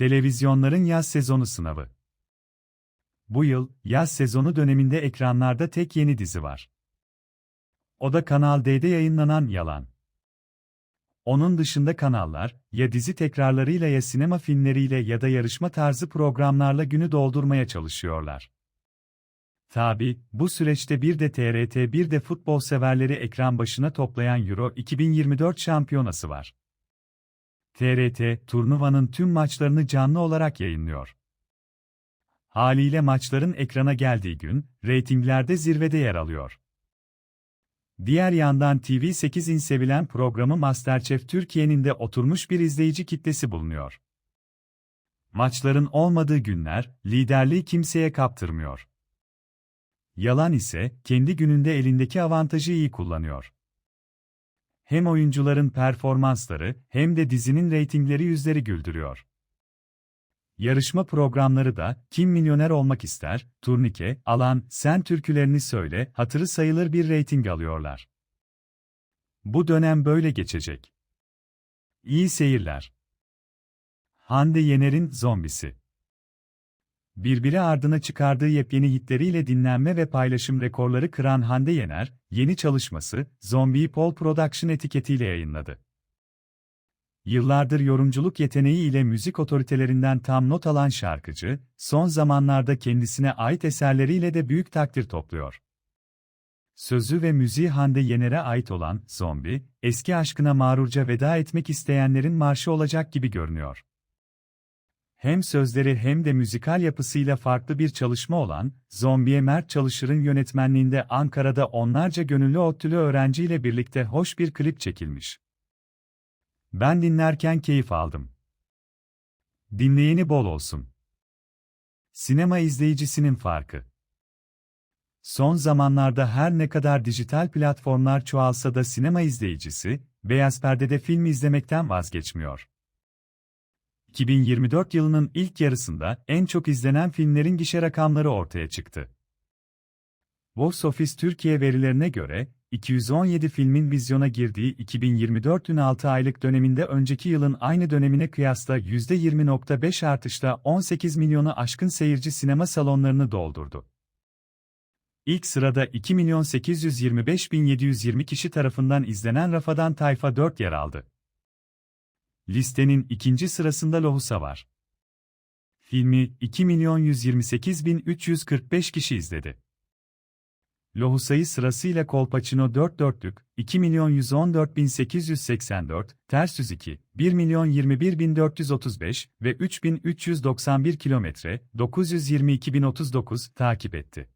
Televizyonların yaz sezonu sınavı. Bu yıl, yaz sezonu döneminde ekranlarda tek yeni dizi var. O da Kanal D'de yayınlanan Yalan. Onun dışında kanallar, ya dizi tekrarlarıyla ya sinema filmleriyle ya da yarışma tarzı programlarla günü doldurmaya çalışıyorlar. Tabi, bu süreçte bir de TRT bir de futbol severleri ekran başına toplayan Euro 2024 şampiyonası var. TRT, turnuvanın tüm maçlarını canlı olarak yayınlıyor. Haliyle maçların ekrana geldiği gün, reytinglerde zirvede yer alıyor. Diğer yandan TV8'in sevilen programı Masterchef Türkiye'nin de oturmuş bir izleyici kitlesi bulunuyor. Maçların olmadığı günler, liderliği kimseye kaptırmıyor. Yalan ise, kendi gününde elindeki avantajı iyi kullanıyor. Hem oyuncuların performansları, hem de dizinin reytingleri yüzleri güldürüyor. Yarışma programları da, Kim Milyoner Olmak ister, Turnike, Alan, Sen türkülerini söyle, hatırı sayılır bir reyting alıyorlar. Bu dönem böyle geçecek. İyi seyirler. Hande Yener'in Zombisi Birbiri ardına çıkardığı yepyeni hitleriyle dinlenme ve paylaşım rekorları kıran Hande Yener, yeni çalışması, Zombie Pol Production etiketiyle yayınladı. Yıllardır yorumculuk yeteneği ile müzik otoritelerinden tam not alan şarkıcı, son zamanlarda kendisine ait eserleriyle de büyük takdir topluyor. Sözü ve müziği Hande Yener'e ait olan Zombi, eski aşkına mağrurca veda etmek isteyenlerin marşı olacak gibi görünüyor. Hem sözleri hem de müzikal yapısıyla farklı bir çalışma olan, Zombiye Mert Çalışır'ın yönetmenliğinde Ankara'da onlarca gönüllü ODTÜ'lü öğrenciyle birlikte hoş bir klip çekilmiş. Ben dinlerken keyif aldım. Dinleyeni bol olsun. Sinema izleyicisinin farkı. Son zamanlarda her ne kadar dijital platformlar çoğalsa da sinema izleyicisi, beyaz perdede film izlemekten vazgeçmiyor. 2024 yılının ilk yarısında en çok izlenen filmlerin gişe rakamları ortaya çıktı. Box Office Türkiye verilerine göre, 217 filmin vizyona girdiği 2024'ün 6 aylık döneminde önceki yılın aynı dönemine kıyasla %20.5 artışla 18 milyonu aşkın seyirci sinema salonlarını doldurdu. İlk sırada 2.825.720 kişi tarafından izlenen Rafadan Tayfa 4 yer aldı. Listenin ikinci sırasında Lohusa var. Filmi 2.128.345 kişi izledi. Lohusa'yı sırasıyla Kolpaçino 4 dörtlük, 2.114.884, Ters Yüz 2, 1.021.435 ve 3.391 kilometre, 922.039 takip etti.